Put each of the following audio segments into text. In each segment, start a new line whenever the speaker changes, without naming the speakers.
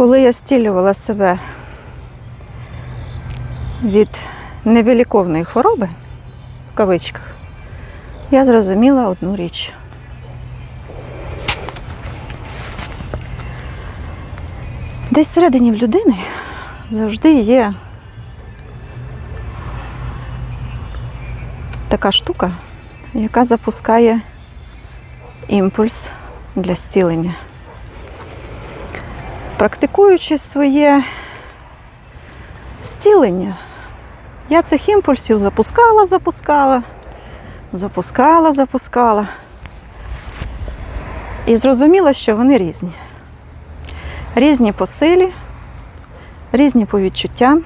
Коли я стілювала себе від невиліковної хвороби, в кавичках, я зрозуміла одну річ. Десь всередині в людини завжди є така штука, яка запускає імпульс для зцілення. Практикуючи своє зцілення, я цих імпульсів запускала, запускала, запускала, запускала. І зрозуміла, що вони різні. Різні по силі, різні по відчуттям,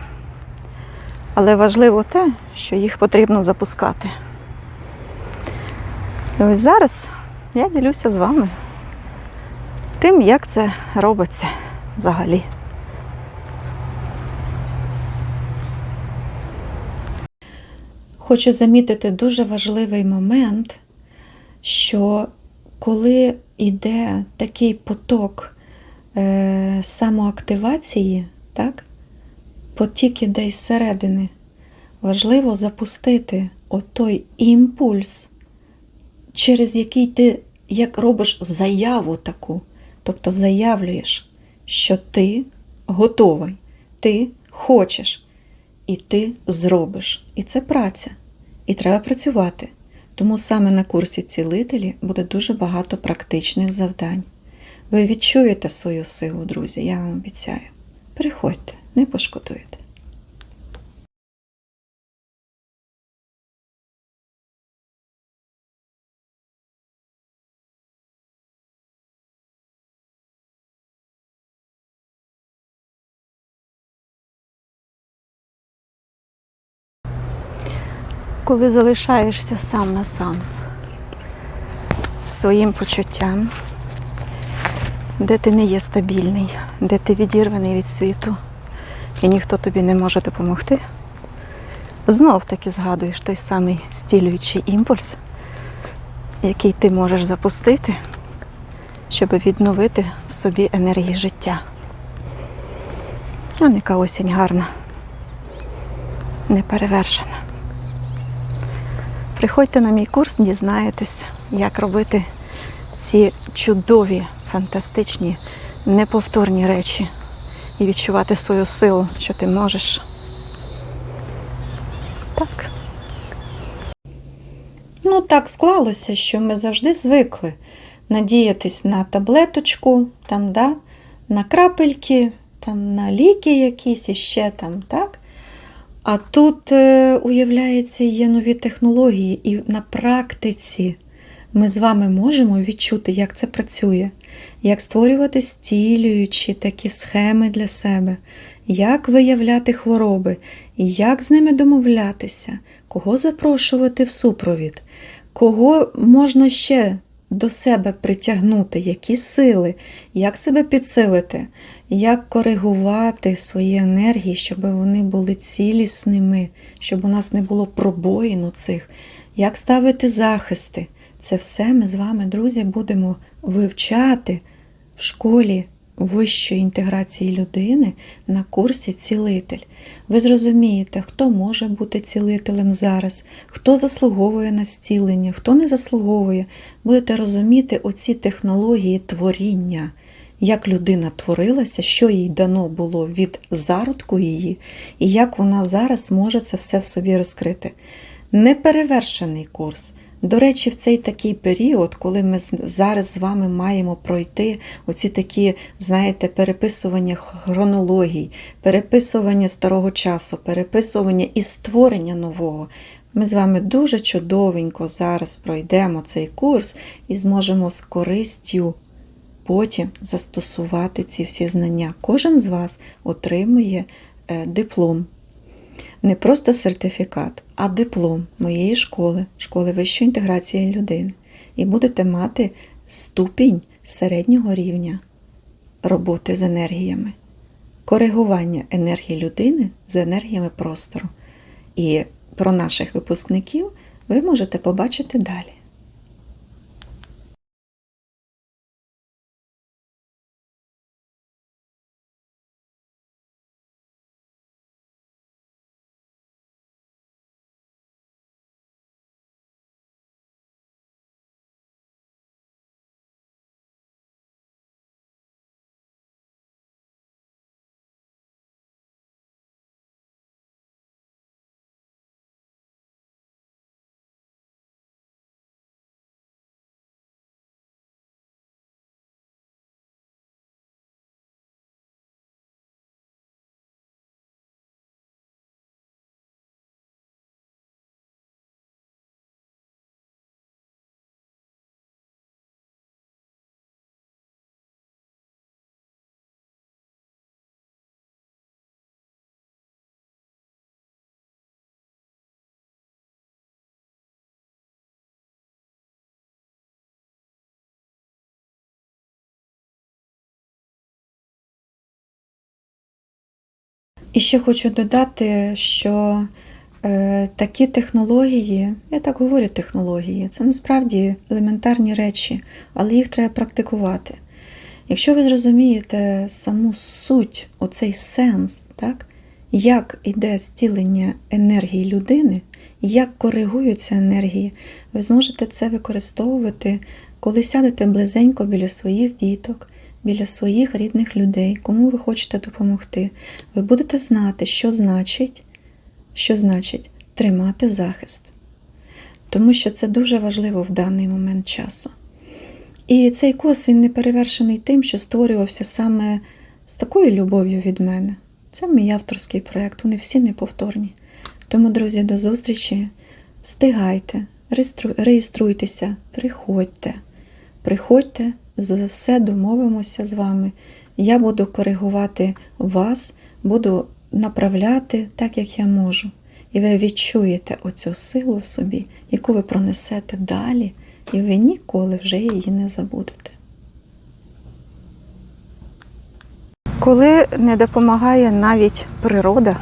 але важливо те, що їх потрібно запускати. І ось зараз я ділюся з вами тим, як це робиться взагалі. Хочу замітити дуже важливий момент, що коли йде такий поток е, самоактивації, так, потік іде із середини, важливо запустити отой імпульс, через який ти як робиш заяву таку, тобто заявлюєш, що ти готовий, ти хочеш, і ти зробиш. І це праця. І треба працювати. Тому саме на курсі цілителі буде дуже багато практичних завдань. Ви відчуєте свою силу, друзі, я вам обіцяю. Приходьте, не пошкодуєте. Коли залишаєшся сам на сам своїм почуттям, де ти не є стабільний, де ти відірваний від світу і ніхто тобі не може допомогти, знов таки згадуєш той самий стілюючий імпульс, який ти можеш запустити, щоб відновити в собі енергії життя. А яка осінь гарна, неперевершена. Приходьте на мій курс, дізнаєтесь, як робити ці чудові, фантастичні, неповторні речі і відчувати свою силу, що ти можеш. Так. Ну, так склалося, що ми завжди звикли надіятись на таблеточку, там, да, на крапельки, там, на ліки якісь іще там, так? А тут, е, уявляється, є нові технології, і на практиці ми з вами можемо відчути, як це працює, як створювати стілюючі такі схеми для себе, як виявляти хвороби, як з ними домовлятися, кого запрошувати в супровід, кого можна ще до себе притягнути, які сили, як себе підсилити, як коригувати свої енергії, щоб вони були цілісними, щоб у нас не було пробоїн у цих, як ставити захисти. Це все ми з вами, друзі, будемо вивчати в школі вищої інтеграції людини на курсі цілитель. Ви зрозумієте, хто може бути цілителем зараз, хто заслуговує на зцілення, хто не заслуговує. Будете розуміти оці технології творіння, як людина творилася, що їй дано було від зародку її, і як вона зараз може це все в собі розкрити. Неперевершений курс. До речі, в цей такий період, коли ми зараз з вами маємо пройти оці такі, знаєте, переписування хронологій, переписування старого часу, переписування і створення нового. Ми з вами дуже чудовенько зараз пройдемо цей курс і зможемо з користю потім застосувати ці всі знання. Кожен з вас отримує е, диплом не просто сертифікат, а диплом моєї школи, школи вищої інтеграції людини. І будете мати ступінь середнього рівня роботи з енергіями, коригування енергії людини з енергіями простору. І про наших випускників ви можете побачити далі. І ще хочу додати, що е, такі технології, я так говорю технології, це насправді елементарні речі, але їх треба практикувати. Якщо ви зрозумієте саму суть, оцей сенс, так, як іде зцілення енергії людини, як коригуються енергії, ви зможете це використовувати, коли сядете близенько біля своїх діток, біля своїх рідних людей, кому ви хочете допомогти. Ви будете знати, що значить, що значить тримати захист. Тому що це дуже важливо в даний момент часу. І цей курс він не перевершений тим, що створювався саме з такою любов'ю від мене. Це мій авторський проєкт, вони всі неповторні. Тому, друзі, до зустрічі. Встигайте, реєструйтеся, приходьте. Приходьте, за все домовимося з вами. Я буду коригувати вас, буду направляти так, як я можу. І ви відчуєте оцю силу в собі, яку ви пронесете далі, і ви ніколи вже її не забудете. Коли не допомагає навіть природа,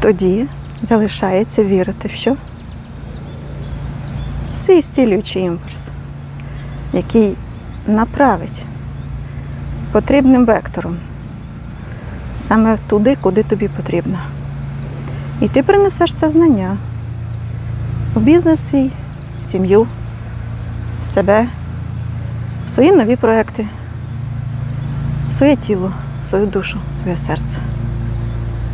тоді залишається вірити в що? Свій зцілюючий імпульс, який направить потрібним вектором саме туди, куди тобі потрібно. І ти принесеш це знання у бізнес свій, в сім'ю, в себе, в свої нові проекти, в своє тіло, в свою душу, в своє серце.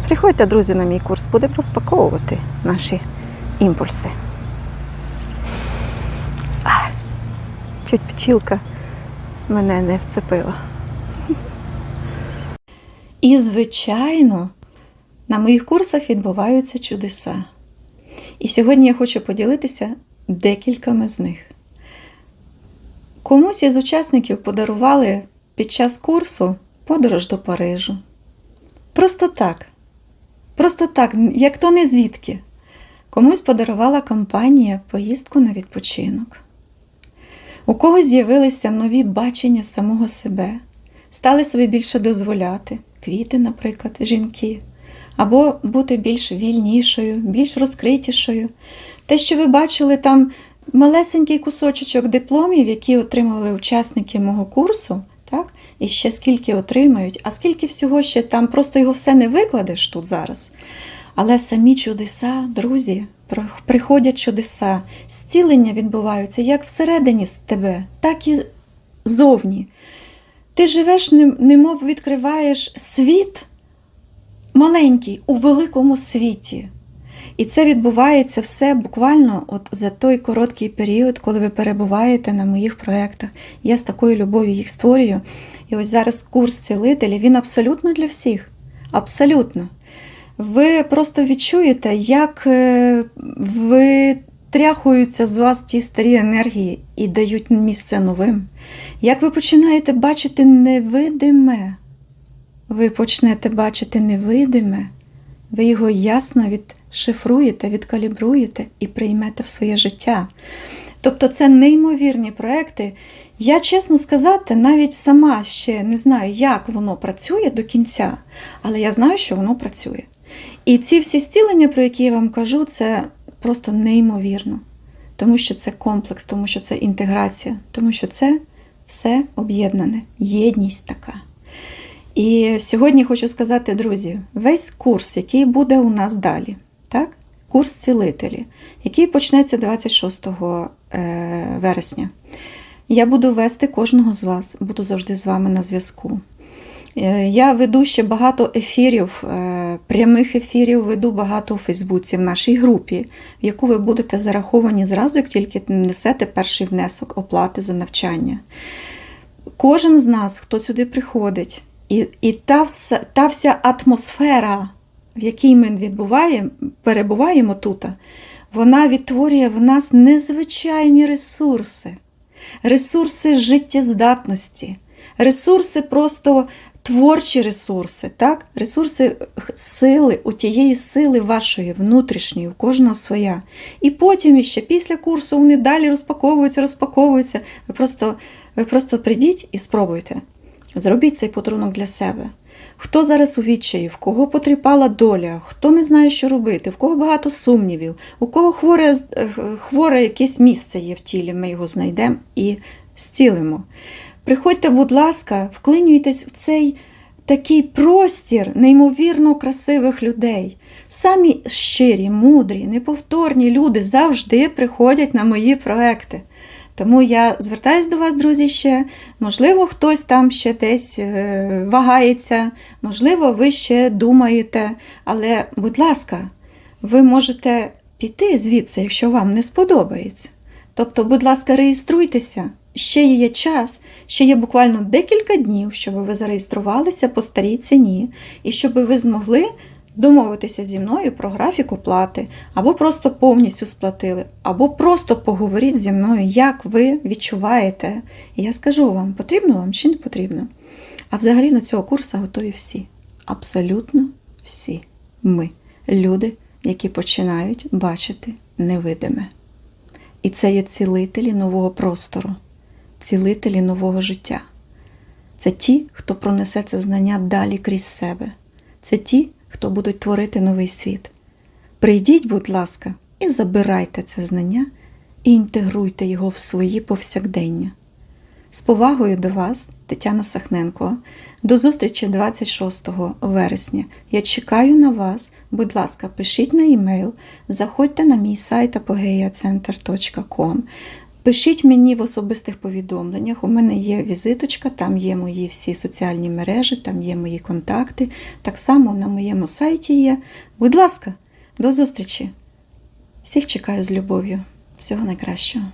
Приходьте, друзі, на мій курс, будемо розпаковувати наші імпульси. Чуть пчілка мене не вцепила. І, звичайно, на моїх курсах відбуваються чудеса. І сьогодні я хочу поділитися декількома з них. Комусь із учасників подарували під час курсу подорож до Парижу. Просто так. Просто так, як то не звідки. Комусь подарувала компанія поїздку на відпочинок. У когось з'явилися нові бачення самого себе, стали собі більше дозволяти, квіти, наприклад, жінки, або бути більш вільнішою, більш розкритішою. Те, що ви бачили там малесенький кусочок дипломів, які отримували учасники мого курсу, так? І ще скільки отримають, а скільки всього ще там, просто його все не викладеш тут зараз. Але самі чудеса, друзі, приходять чудеса, зцілення відбуваються як всередині з тебе, так і зовні. Ти живеш, немов відкриваєш світ маленький у великому світі. І це відбувається все буквально от за той короткий період, коли ви перебуваєте на моїх проєктах. Я з такою любов'ю їх створюю. І ось зараз курс цілителі, він абсолютно для всіх. Абсолютно. Ви просто відчуєте, як е, витряхуються з вас ті старі енергії і дають місце новим. Як ви починаєте бачити невидиме, ви почнете бачити невидиме, ви його ясно відшифруєте, відкалібруєте і приймете в своє життя. Тобто це неймовірні проекти. Я, чесно сказати, навіть сама ще не знаю, як воно працює до кінця, але я знаю, що воно працює. І ці всі зцілення, про які я вам кажу, це просто неймовірно. Тому що це комплекс, тому що це інтеграція, тому що це все об'єднане, єдність така. І сьогодні хочу сказати, друзі, весь курс, який буде у нас далі, так? курс цілителі, який почнеться 26 е, вересня. Я буду вести кожного з вас, буду завжди з вами на зв'язку. Е, Я веду ще багато ефірів, е, прямих ефірів веду багато у Фейсбуці в нашій групі, в яку ви будете зараховані зразу, як тільки несете перший внесок оплати за навчання. Кожен з нас, хто сюди приходить, і, і та, вся, та вся атмосфера, в якій ми відбуваємо, перебуваємо тут, вона відтворює в нас незвичайні ресурси, ресурси життєздатності, ресурси просто творчі ресурси, так? ресурси сили, у тієї сили вашої внутрішньої, у кожного своя. І потім іще після курсу вони далі розпаковуються, розпаковуються. Ви просто, ви просто прийдіть і спробуйте. Зробіть цей подарунок для себе. Хто зараз у відчаї, в кого потріпала доля, хто не знає, що робити, в кого багато сумнівів, у кого хворе, е, хворе якесь місце є в тілі, ми його знайдемо і зцілимо. Приходьте, будь ласка, вклинюйтесь в цей такий простір неймовірно красивих людей. Самі щирі, мудрі, неповторні люди завжди приходять на мої проекти. Тому я звертаюсь до вас, друзі, ще. Можливо, хтось там ще десь е, вагається, можливо, ви ще думаєте, але, будь ласка, ви можете піти звідси, якщо вам не сподобається. Тобто, будь ласка, реєструйтеся. Ще є час, ще є буквально декілька днів, щоб ви зареєструвалися по старій ціні, і щоб ви змогли домовитися зі мною про графік оплати, або просто повністю сплатили, або просто поговоріть зі мною, як ви відчуваєте. І я скажу вам, потрібно вам чи не потрібно. А взагалі на цього курсу готові всі. Абсолютно всі ми, люди, які починають бачити невидиме. І це є цілителі нового простору, цілителі нового життя. Це ті, хто пронесе це знання далі крізь себе. Це ті, хто будуть творити новий світ. Прийдіть, будь ласка, і забирайте це знання і інтегруйте його в свої повсякдення. З повагою до вас, Тетяна Сахненко. До зустрічі 26 вересня. Я чекаю на вас. Будь ласка, пишіть на e-mail, заходьте на мій сайт apogeacenter.com. Пишіть мені в особистих повідомленнях. У мене є візиточка, там є мої всі соціальні мережі, там є мої контакти. Так само на моєму сайті є. Будь ласка, до зустрічі! Всіх чекаю з любов'ю. Всього найкращого.